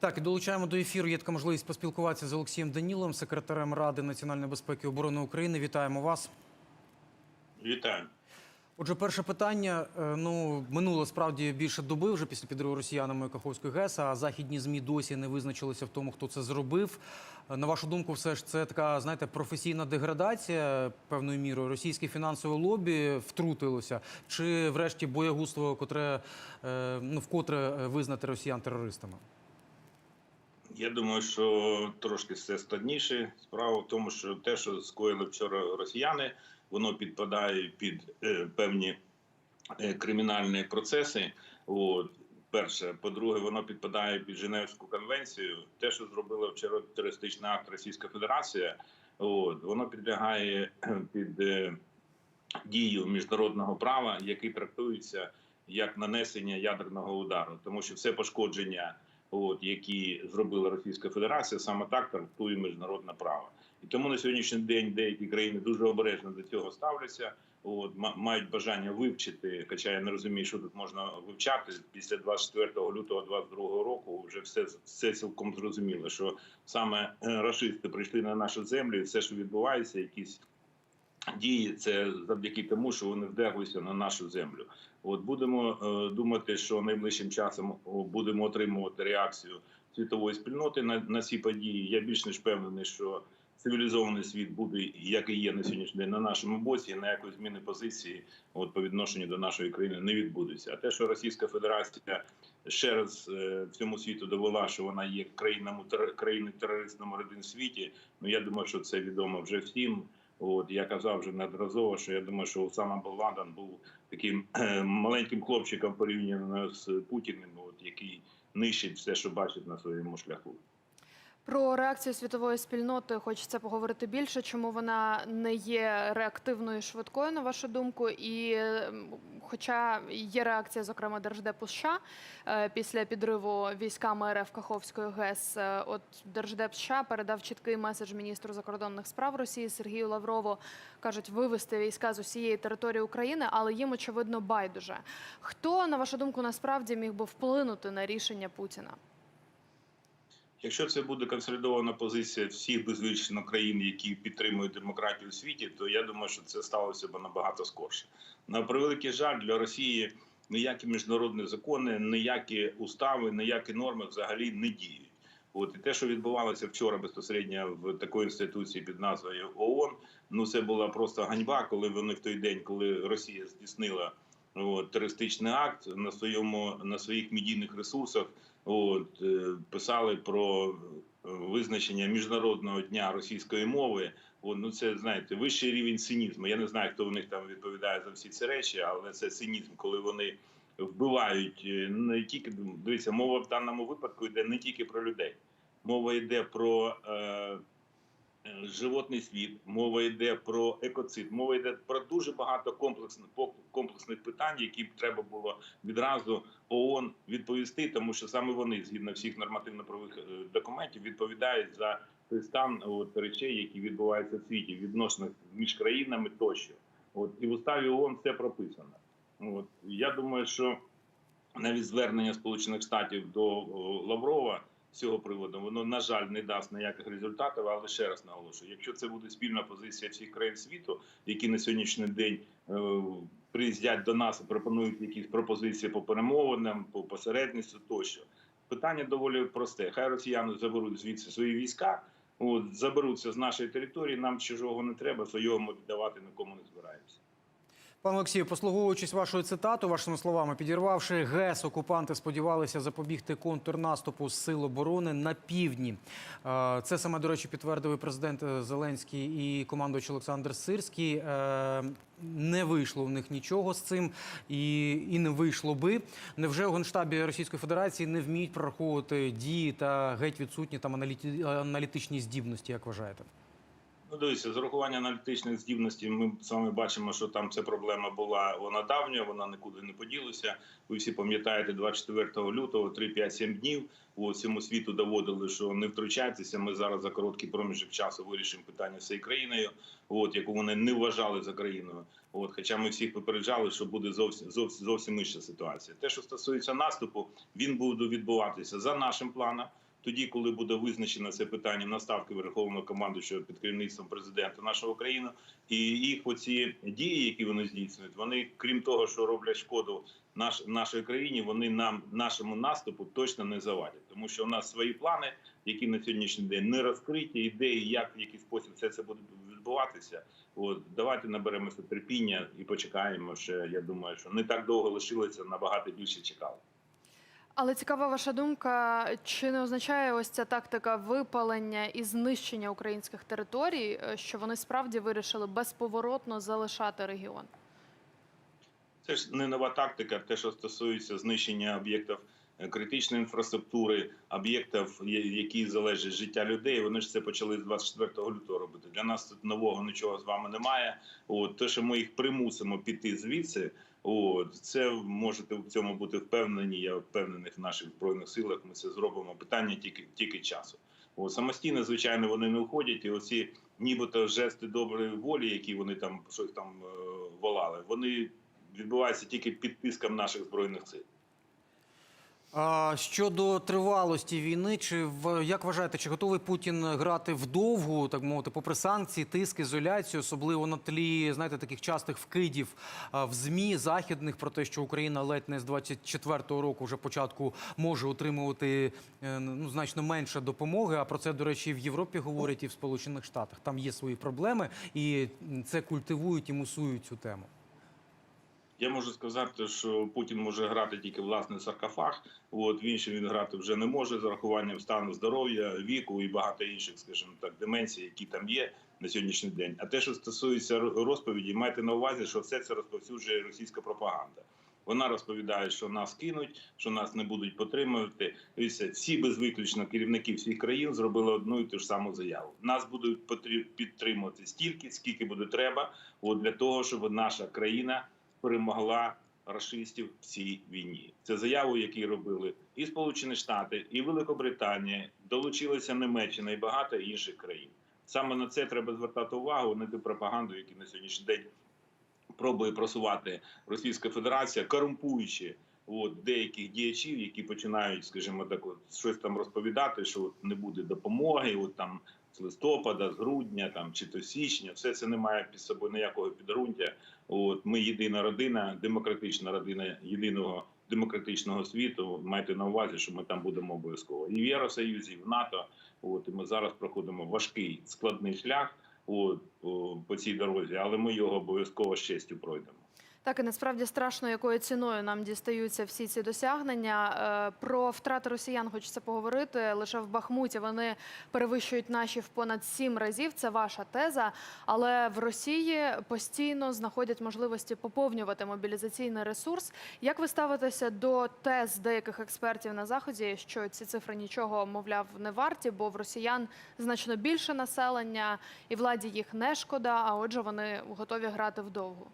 Так, і долучаємо до ефіру. Є така можливість поспілкуватися з Олексієм Даніловим, секретарем Ради національної безпеки і оборони України. Вітаємо вас. Вітаю. Отже, перше питання. Е, Ну, минуло справді більше доби вже після підриву росіянами Каховської ГЕС, а західні змі досі не визначилися в тому, хто це зробив. Е, На вашу думку, все ж це така, знаєте, професійна деградація певною мірою. Російське фінансове лобі втрутилося, чи врешті боягузтво, котре е, ну вкотре визнати росіян терористами? Я думаю, що трошки все складніше. Справа в тому, що те, що скоїли вчора росіяни, воно підпадає під е, певні е, кримінальні процеси. От. Перше, по-друге, воно підпадає під Женевську конвенцію. Те, що зробила вчора терористичний акт Російська Федерація, от, воно підлягає під е, дію міжнародного права, який трактується як нанесення ядерного удару, тому що все пошкодження, от які зробила Російська Федерація, саме так трактує міжнародне право. І тому на сьогоднішній день деякі країни дуже обережно до цього ставляться. От ма- мають бажання вивчити, хоча я не розумію, що тут можна вивчати після 24 лютого 22 року. Вже все все цілком зрозуміло, що саме е, рашисти прийшли на нашу землю, і все, що відбувається, якісь дії, це завдяки тому, що вони вдерлися на нашу землю. От будемо е, думати, що найближчим часом будемо отримувати реакцію світової спільноти на, на ці події. Я більш ніж впевнений, що цивілізований світ буде, як і є на сьогоднішній день, на нашому боці, на якої зміни позиції от по відношенню до нашої країни не відбудеться. А те, що Російська Федерація ще раз е, всьому світу довела, що вона є країною країною терорист номер світі. Ну я думаю, що це відомо вже всім. От я казав вже неодноразово, що я думаю, що Усама Бен був таким маленьким хлопчиком порівняно з Путіним, от який нищить все, що бачить на своєму шляху. Про реакцію світової спільноти хочеться поговорити більше. Чому вона не є реактивною швидкою, на вашу думку? І хоча є реакція, зокрема Держдепу США е, після підриву військами РФ Каховської ГЕС, е, от Держдеп США передав чіткий меседж міністру закордонних справ Росії Сергію Лаврову. кажуть, вивести війська з усієї території України, але їм очевидно байдуже. Хто на вашу думку насправді міг би вплинути на рішення Путіна? Якщо це буде консолідована позиція всіх безвищено країн, які підтримують демократію у світі, то я думаю, що це сталося б набагато скорше. На превеликий жаль для Росії ніякі міжнародні закони, ніякі устави, ніякі норми взагалі не діють. От і те, що відбувалося вчора безпосередньо в такої інституції під назвою ООН, ну це була просто ганьба, коли вони в той день, коли Росія здійснила от, терористичний акт на своєму на своїх медійних ресурсах, от е, писали про е, визначення міжнародного дня російської мови. От, ну це знаєте вищий рівень цинізму. Я не знаю, хто в них там відповідає за всі ці речі, але це цинізм, коли вони вбивають е, не тільки дивіться, мова в даному випадку йде не тільки про людей. Мова йде про е, животний світ, мова йде про екоцид, мова йде про дуже багато комплексних комплексних питань, які б треба було відразу ООН відповісти, тому що саме вони, згідно всіх нормативно-правових е, документів, відповідають за той стан от, речей, які відбуваються в світі, відносинах між країнами тощо. От і в уставі ООН це прописано. От я думаю, що навіть звернення Сполучених Штатів до Лаврова цього приводу воно на жаль не дасть ніяких результатів. Але ще раз наголошую: якщо це буде спільна позиція всіх країн світу, які на сьогоднішній день е, приїздять до нас і пропонують якісь пропозиції по перемовинам, по посередництву тощо, питання доволі просте. Хай росіяни заберуть звідси свої війська. От заберуться з нашої території. Нам чужого не треба, свого ми віддавати нікому не збираємося. Пане Олексію, послуговуючись вашою цитатою, вашими словами, підірвавши ГЕС, окупанти сподівалися запобігти контрнаступу сил оборони на півдні. Е, Це саме, до речі, підтвердив і президент Зеленський і командуючий Олександр Сирський. Е, Не вийшло в них нічого з цим і, і не вийшло би. Невже у Генштабі Російської Федерації не вміють прораховувати дії та геть відсутні там аналітичні здібності, як вважаєте? Ну, дивіться, з урахування аналітичних здібностей ми з вами бачимо, що там ця проблема була вона давня, вона нікуди не поділася. Ви всі пам'ятаєте, 24 лютого, 3-5-7 днів у всьому світу доводили, що не втручайтеся. Ми зараз за короткий проміжок часу вирішимо питання з цією країною, от яку вони не вважали за країною. От, хоча ми всіх попереджали, що буде зовсім зовсім зовсім інша ситуація. Те, що стосується наступу, він буде відбуватися за нашим планом. Тоді, коли буде визначено це питання наставки Верховного командуючого під керівництвом президента нашої України, і їх оці дії, які вони здійснюють, вони крім того, що роблять шкоду наш, нашій країні, вони нам нашому наступу точно не завадять, тому що у нас свої плани, які на сьогоднішній день не розкриті, ідеї, як в який спосіб все це буде відбуватися. От давайте наберемося терпіння і почекаємо. Ще я думаю, що не так довго лишилося, набагато більше чекали. Але цікава ваша думка, чи не означає ось ця тактика випалення і знищення українських територій, е, що вони справді вирішили безповоротно залишати регіон? Це ж не нова тактика, те, що стосується знищення об'єктів е, критичної інфраструктури, об'єктів, які залежать життя людей. Вони ж це почали з 24 лютого робити. Для нас тут нового нічого з вами немає. От те, що ми їх примусимо піти звідси. От це можете в цьому бути впевнені. Я впевнений в наших збройних силах. Ми це зробимо. Питання тільки тільки часу. О, самостійно, звичайно, вони не уходять. І оці нібито жести доброї волі, які вони там щось там е, волали, вони відбуваються тільки під тиском наших збройних сил. А щодо тривалості війни, чи в- як вважаєте, чи готовий Путін грати вдовгу, так мовити, попри санкції, тиск, ізоляцію, особливо на тлі знаєте, таких частих вкидів в змі західних про те, що Україна ледь не з 24-го року вже початку може отримувати е, ну значно менше допомоги. А про це, до речі, в Європі говорять і в Сполучених Штатах. Там є свої проблеми, і це культивують і мусують цю тему. Я можу сказати, що Путін може грати тільки власний саркофаг. От в інший він грати вже не може з урахуванням стану здоров'я, віку і багато інших, скажімо так, деменцій, які там є на сьогоднішній день. А те, що стосується розповіді, майте на увазі, що все це розповсюджує російська пропаганда. Вона розповідає, що нас кинуть, що нас не будуть підтримувати. Дивіться, всі без виключно керівники всіх країн зробили одну і ту ж саму заяву. Нас будуть підтримувати стільки, скільки буде треба, от для того, щоб наша країна перемогла рашистів в цій війні. Це заяву, які робили і Сполучені Штати, і Великобританія, долучилися Німеччина і багато інших країн. Саме на це треба звертати увагу, не ту пропаганду, яку на сьогоднішній день пробує просувати Російська Федерація, корумпуючи от, деяких діячів, які починають, скажімо так, от, щось там розповідати, що от, не буде допомоги, от там з листопада, з грудня там чи то січня, все це не має під собою ніякого підґрунтя. От ми єдина родина, демократична родина єдиного демократичного світу. Майте на увазі, що ми там будемо обов'язково і в Євросоюзі, і в НАТО. От і ми зараз проходимо важкий складний шлях. От по цій дорозі, але ми його обов'язково з честю пройдемо. Так і насправді страшно, якою ціною нам дістаються всі ці досягнення. Е, Про втрати росіян хочеться поговорити. Лише в Бахмуті вони перевищують наші в понад сім разів. Це ваша теза. Але в Росії постійно знаходять можливості поповнювати мобілізаційний ресурс. Як ви ставитеся до тез деяких експертів на заході, що ці цифри нічого, мовляв, не варті, бо в росіян значно більше населення, і владі їх не шкода. А отже, вони готові грати вдовгу.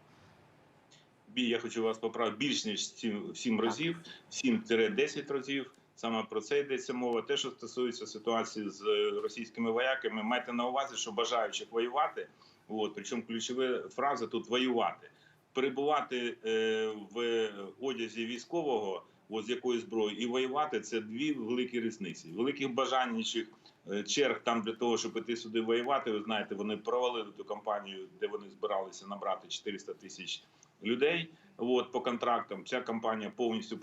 Я хочу вас поправити більш ніж сім, сім разів, 7-10 разів. Саме про це йдеться мова. Те, що стосується ситуації з е, російськими вояками, майте на увазі, що бажаючих воювати, от причому ключова фраза тут воювати, перебувати е, в одязі військового, от з якої зброї, і воювати це дві великі різниці. Великих бажаннячих е, черг там для того, щоб іти сюди воювати. Ви знаєте, вони провалили ту кампанію, де вони збиралися набрати 400 тисяч людей. От по контрактам ця кампанія повністю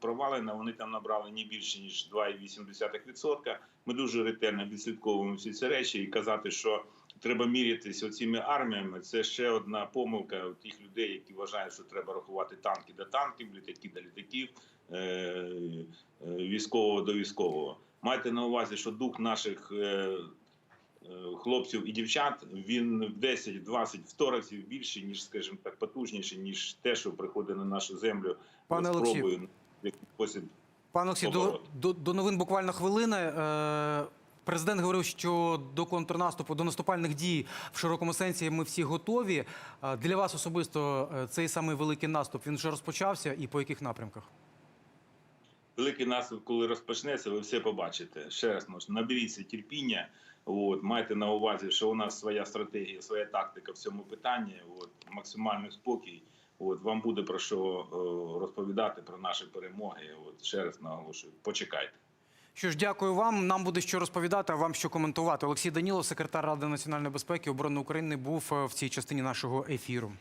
провалена. Вони там набрали не більше ніж 2,8%. Ми дуже ретельно відслідковуємо всі ці речі і казати, що треба мірятися оціми арміями. Це ще одна помилка тих людей, які вважають, що треба рахувати танки до танків, літаки до літаків, е- е, військового до військового. Майте на увазі, що дух наших. Е, Хлопців і дівчат він в 10, 20, в разів більше, ніж, скажімо так, потужніше, ніж те, що приходить на нашу землю Пане Олексію. Пане Олексій, до, до, до новин буквально хвилини. Е, президент говорив, що до контрнаступу, до наступальних дій в широкому сенсі ми всі готові. Е, для вас особисто цей самий великий наступ він вже розпочався і по яких напрямках? Великий наступ, коли розпочнеться, ви все побачите. Ще раз наберіться терпіння. От, майте на увазі, що у нас своя стратегія, своя тактика в цьому питанні. От, максимальний спокій. От, вам буде про що е, розповідати про наші перемоги. От, ще раз наголошую, почекайте. Що ж, дякую вам. Нам буде що розповідати, а вам що коментувати. Олексій Данілов, секретар Ради національної безпеки і оборони України, був е, в цій частині нашого ефіру.